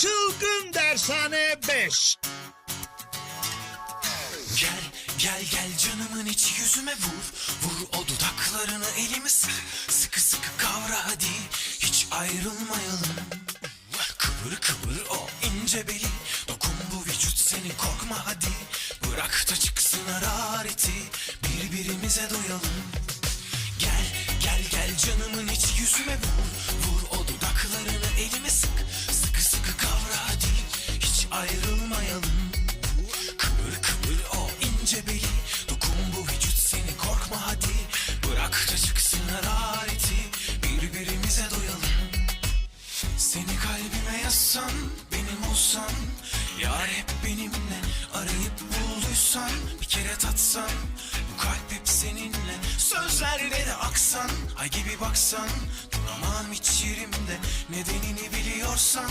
Çılgın Dershane 5 Gel gel gel canımın içi yüzüme vur. Vur o dudaklarını elimi sık Sıkı sıkı kavra hadi Hiç ayrılmayalım. Kıvır kıvır o ince beli. Dokun bu vücut seni korkma hadi. Bırak da çıksın harareti Birbirimize doyalım. Gel gel gel canımın ayrılmayalım. Kıvır kıvır o ince beli Dokun bu vücut seni korkma hadi. Bırak da çıksın harareti Birbirimize doyalım. Seni kalbime yazsan Benim olsan Yar hep benimle Arayıp bulduysan Bir kere tatsan Bu kalp hep seninle. Sözlerde de aksan Ay gibi baksan Duramam hiç yerimde. Nedenini biliyorsan